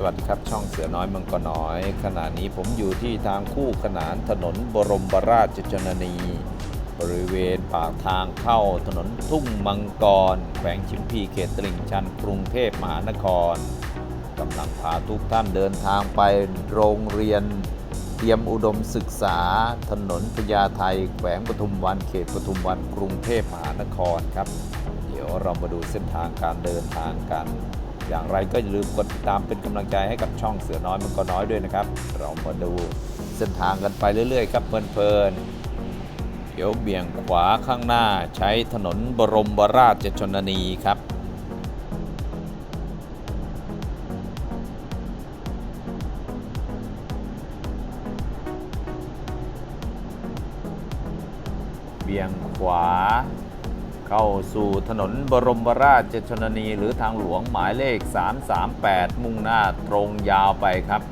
สวัสดีครับ ช่องเสือน้อยมังกรน้อย ขณะนี้ผมอยู่ที่ทางคู่ขนานถนนบรมบราชชนนี บริเวณปากทางเข้าถนนทุ่งมังกรแขวงชิมพีเขตตลิ่งชันกรุงเทพมหานครกำลังพาทุกท่านเดินทางไปโรงเรียนเตรียมอุดมศึกษาถนนพญาไทแขวงปทุมวันเขตปทุมวันกรุงเทพมหานครครับ เดี๋ยวเรามาดูเส้นทางการเดินทางกัน อย่างไรก็อย่าลืมกดติดตามเป็นกำลังใจให้กับช่องเสือน้อยมันก็น้อยด้วยนะครับ เรามาดูเส้นทางกันไปเรื่อยๆครับเพลินๆเดี๋ยวเบี่ยงขวาข้างหน้าใช้ถนนบรมบราชชนนีครับเบี่ยงขวา เข้าสู่ถนนบรมราชชนนี หรือทางหลวงหมายเลข 338 มุ่งหน้าตรงยาวไปครับ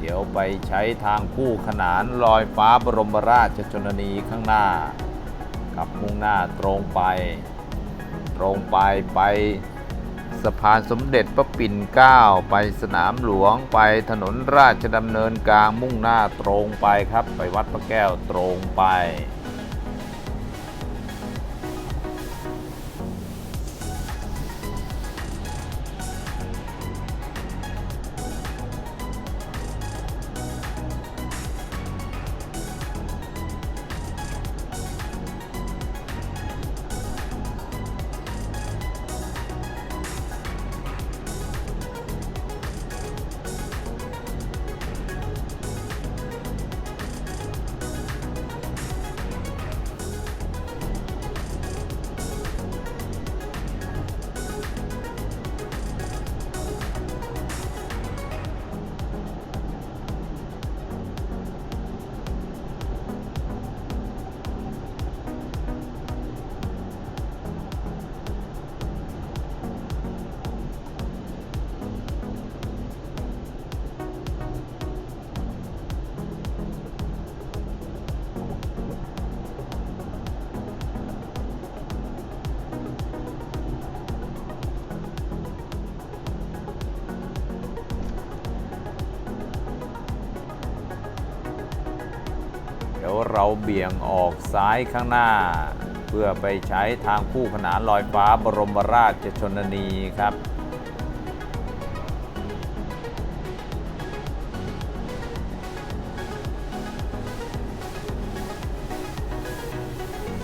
เดี๋ยวไปใช้ทางคู่ขนานลอยฟ้าบรมราชชนนีข้างหน้า กับมุ่งหน้าตรงไป ตรงไปไปสะพานสมเด็จพระปิ่นเกล้าไปสนามหลวงไปถนนราชดำเนินกลางมุ่งหน้าตรงไปครับ ไปวัดพระแก้วตรงไป ยวเราเบี่ยงออกซ้ายข้างหน้า เพื่อไปใช้ทางคู่ขนานลอยฟ้าบรมราชชนนีครับ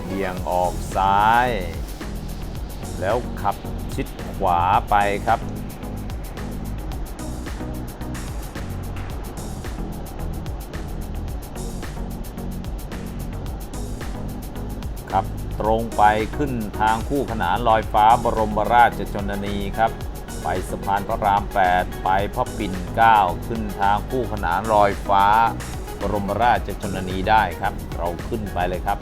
เบี่ยงออกซ้าย แล้วขับชิดขวาไปครับ ตรงไปขึ้นทางคู่ขนานลอยฟ้าบรมราชชนนีครับ ไปสะพานพระราม 8 ไปพระปิ่นเกล้าขึ้นทางคู่ขนานลอยฟ้า บรมราชชนนีได้ครับ เราขึ้นไปเลยครับ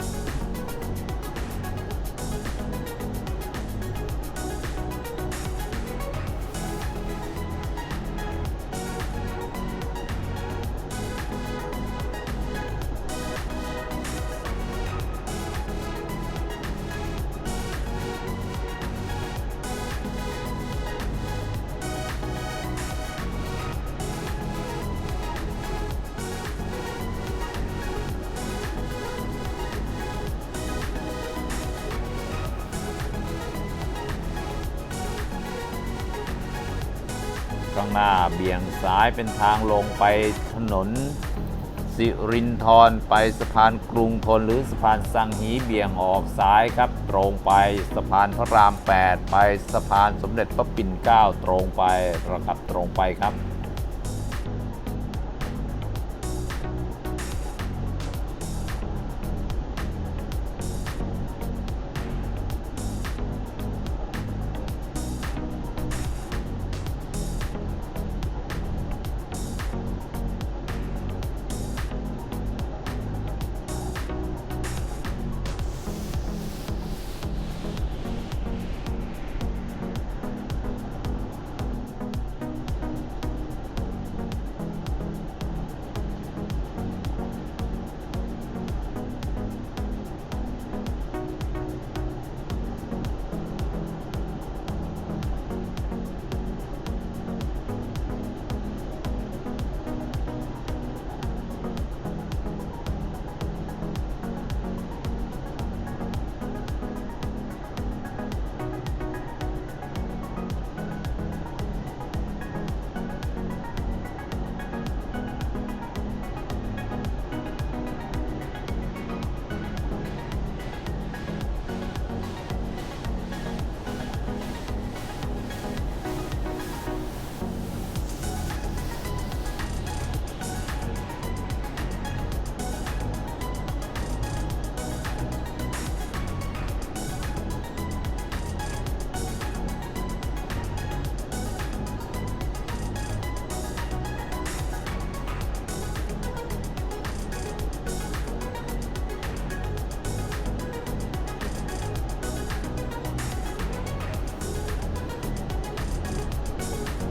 ข้างหน้า เบี่ยงซ้ายเป็นทางลงไปถนน สิรินทรไปสะพานกรุงทนหรือสะพานสังหีเบี่ยงออกซ้ายครับ ตรงไปสะพานพระราม 8 ไปสะพานสมเด็จพระปิ่นเกล้าตรงไประคับตรงไปครับ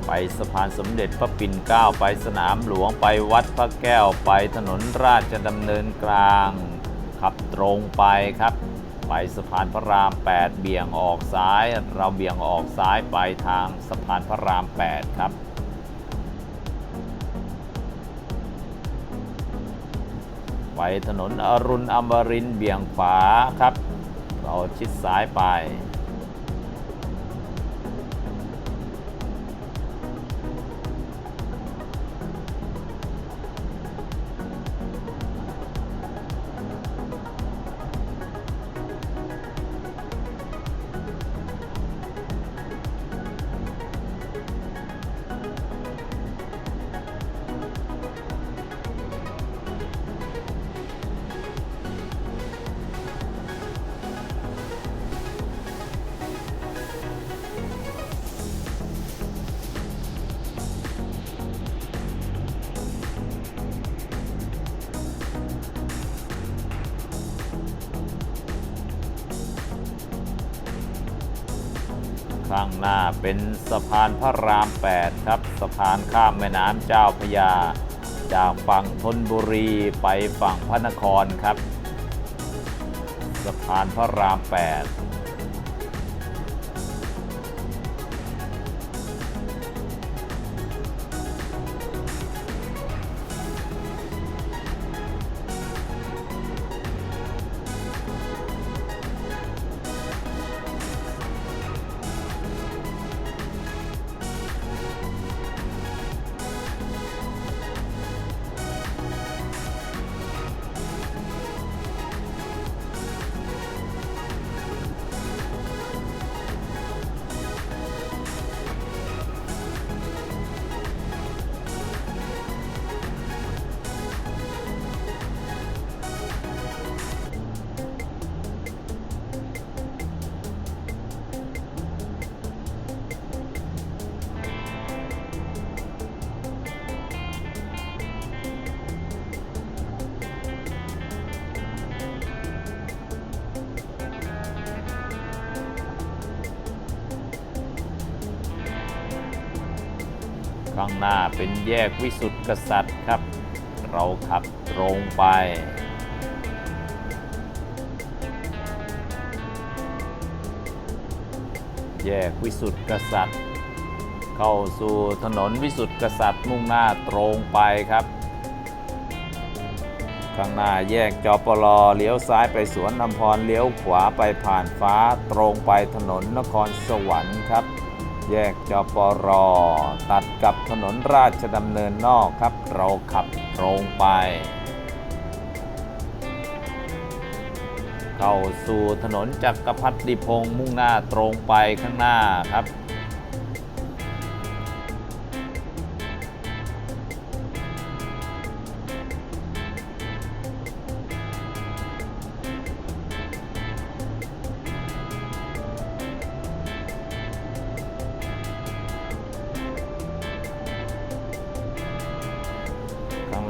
ไปสะพานสมเด็จพระปิ่นเกล้าไปสนามหลวงไปวัดพระแก้วไปถนนราชดำเนินกลาง ขับตรงไปครับ ไปสะพานพระราม 8 เบี่ยงออกซ้าย เราเบี่ยงออกซ้ายไปทางสะพานพระราม 8 ครับไปถนนอรุณอมรินเบี่ยงขวาครับ เราชิดซ้ายไป หน้าเป็นสะพานพระราม 8 ครับ สะพานข้ามแม่น้ำเจ้าพยา จากฝั่งธนบุรีไปฝั่งพระนครครับ สะพานพระราม 8 ข้างหน้าเป็นแยกวิสุทธิกษัตริย์ครับ เราขับตรงไป แยกวิสุทธิกษัตริย์ เข้าสู่ถนนวิสุทธิกษัตริย์มุ่งหน้าตรงไปครับข้างหน้าแยกจอปลอเลี้ยวซ้ายไปสวนอำพรเลี้ยวขวาไปผ่านฟ้าตรงไปถนนนครสวรรค์ครับ แยกจอปร ตัดกับถนนราชดำเนินนอกครับ เราขับตรงไป เข้าสู่ถนนจักรพัฒดิพงศ์มุ่งหน้าตรงไปข้างหน้าครับ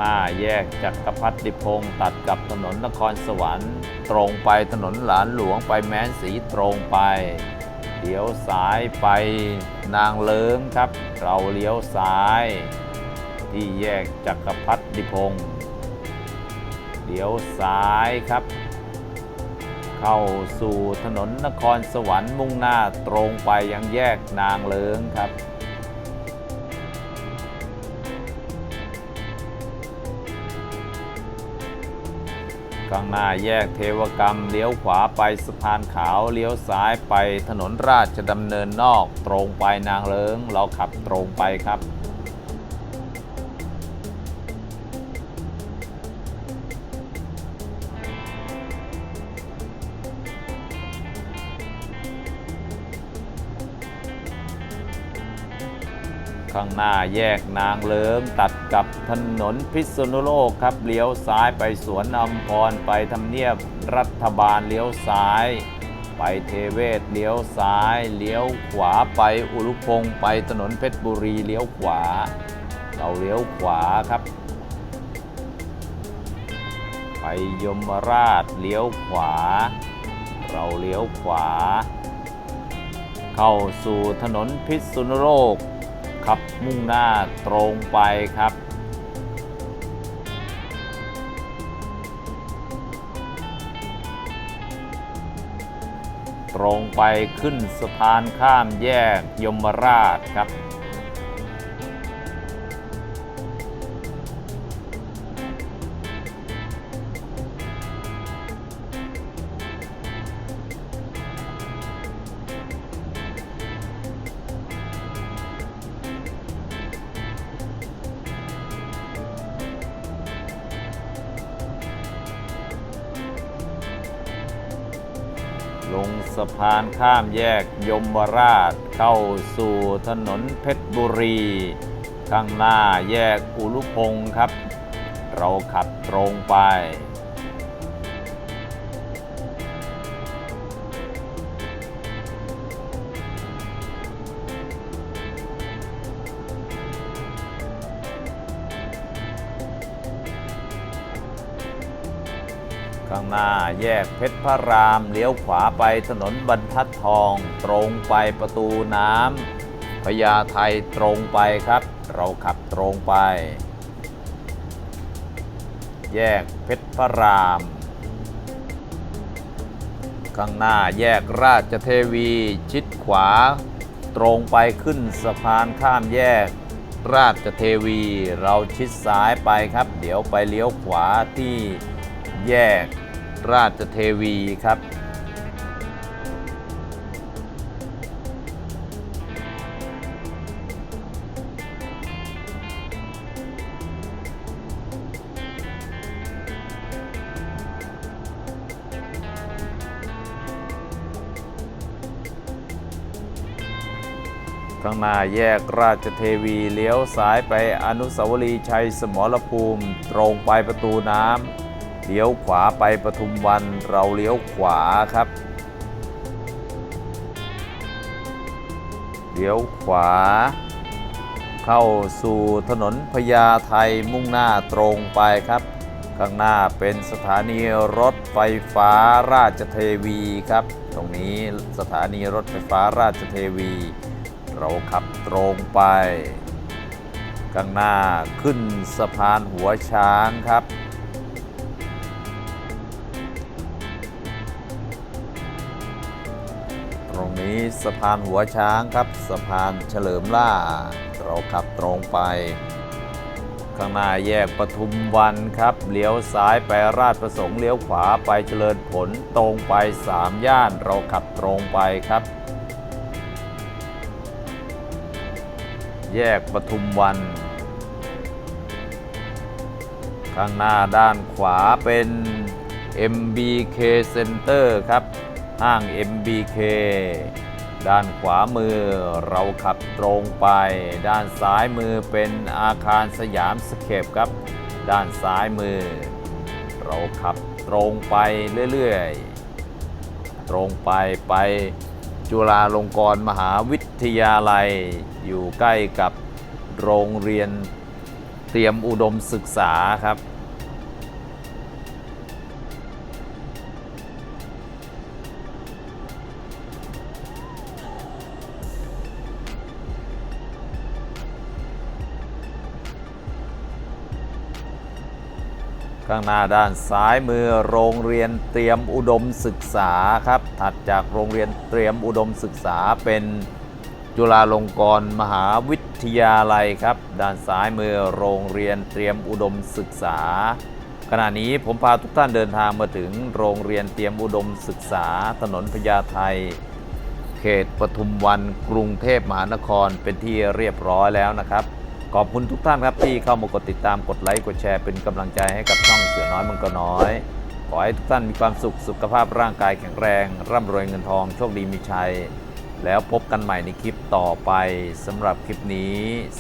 น้าแยกจักรพัฒดิพงศ์ตัดกับถนนนครสวรรค์ ตรงไปถนนหลานหลวงไปแม้นสีตรงไปเลี้ยวซ้ายไปนางเลิงครับ เราเลี้ยวซ้าย ที่แยกจักรพัฒดิพงศ์เลี้ยวซ้ายครับ เข้าสู่ถนนนครสวรรค์มุ่งหน้าตรงไปยังแยกนางเลิงครับ ข้างหน้าแยกเทวกรรม เลี้ยวขวาไปสะพานขาว เลี้ยวซ้ายไปถนนราชดำเนินนอก ตรงไปนางเลิงเราขับตรงไปครับ ข้างหน้าแยกนางเลิงตัดกับถนนพิษณุโลกครับเลี้ยวซ้ายไปสวนอัมพรไปทำเนียบรัฐบาลเลี้ยวซ้าย ไปเทเวศเลี้ยวซ้าย เลี้ยวขวาไปอุรุพงศ์ไปถนนเพชรบุรีเลี้ยวขวา เราเลี้ยวขวาครับ ไปยมราชเลี้ยวขวา เราเลี้ยวขวา เข้าสู่ถนนพิษณุโลก ขับ มุ่งหน้าตรงไปครับ ตรงไปขึ้นสะพานข้ามแยกยมราชครับ งสะพานข้ามแยกยมราช เข้าสู่ถนนเพชรบุรี ข้างหน้าแยกอุลุพงครับ เราขับตรงไป หน้าแยกเพชรพระราม เลี้ยวขวาไปถนนบรรทัดทอง ตรงไปประตูน้ำพญาไทตรงไปครับ เราขับตรงไป แยกเพชรพระราม ข้างหน้าแยกราชเทวีชิดขวา ตรงไปขึ้นสะพานข้ามแยกราชเทวีเราชิดซ้ายไปครับ เดี๋ยวไปเลี้ยวขวาที่แยก ราชเทวีครับ ข้างหน้าแยกราชเทวีเลี้ยวซ้ายไปอนุสาวรีย์ชัยสมรภูมิ ตรงไปประตูน้ำ เลี้ยวขวาไปปทุมวันเราเลี้ยวขวาครับ เลี้ยวขวา เข้าสู่ถนนพญาไทมุ่งหน้าตรงไปครับ ข้างหน้าเป็นสถานีรถไฟฟ้าราชเทวีครับ ตรงนี้สถานีรถไฟฟ้าราชเทวี เราขับตรงไป ข้างหน้าขึ้นสะพานหัวช้างครับ นี้สะพานหัวช้างครับ สะพานเฉลิมล่า เราขับตรงไป ข้างหน้าแยกปทุมวันครับ เลี้ยวซ้ายไปราชประสงค์เลี้ยวขวาไปเจริญผลตรงไป3ย่าน เราขับตรงไปครับ แยกปทุมวัน ข้างหน้าด้านขวาเป็น MBK Center ครับ ห้าง MBK ด้านขวามือเราขับตรงไป ด้านซ้ายมือเป็นอาคารสยามสเคปครับ ด้านซ้ายมือ เราขับตรงไปเรื่อยๆ ตรงไปไปจุฬาลงกรณ์มหาวิทยาลัย อยู่ใกล้กับโรงเรียนเตรียมอุดมศึกษาครับ ข้างหน้าด้านซ้ายมือโรงเรียนเตรียมอุดมศึกษาครับ ถัดจากโรงเรียนเตรียมอุดมศึกษาเป็นจุฬาลงกรณ์มหาวิทยาลัยครับ ด้านซ้ายมือโรงเรียนเตรียมอุดมศึกษา ขณะนี้ผมพาทุกท่านเดินทางมาถึงโรงเรียนเตรียมอุดมศึกษา ถนนพญาไทเขตปทุมวันกรุงเทพมหานครเป็นที่เรียบร้อยแล้วนะครับ ขอบคุณทุกท่านครับที่เข้ามากดติดตามกดไลค์กดแชร์เป็นกำลังใจให้กับช่องเสือน้อยมังกรน้อย ขอให้ทุกท่านมีความสุขสุขภาพร่างกายแข็งแรง ร่ำรวยเงินทองโชคดีมีชัย แล้วพบกันใหม่ในคลิปต่อไปสำหรับคลิปนี้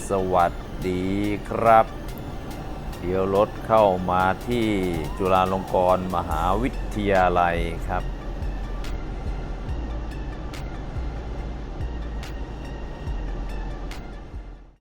สวัสดีครับ เดี๋ยวรถเข้ามาที่จุฬาลงกรณ์มหาวิทยาลัยครับ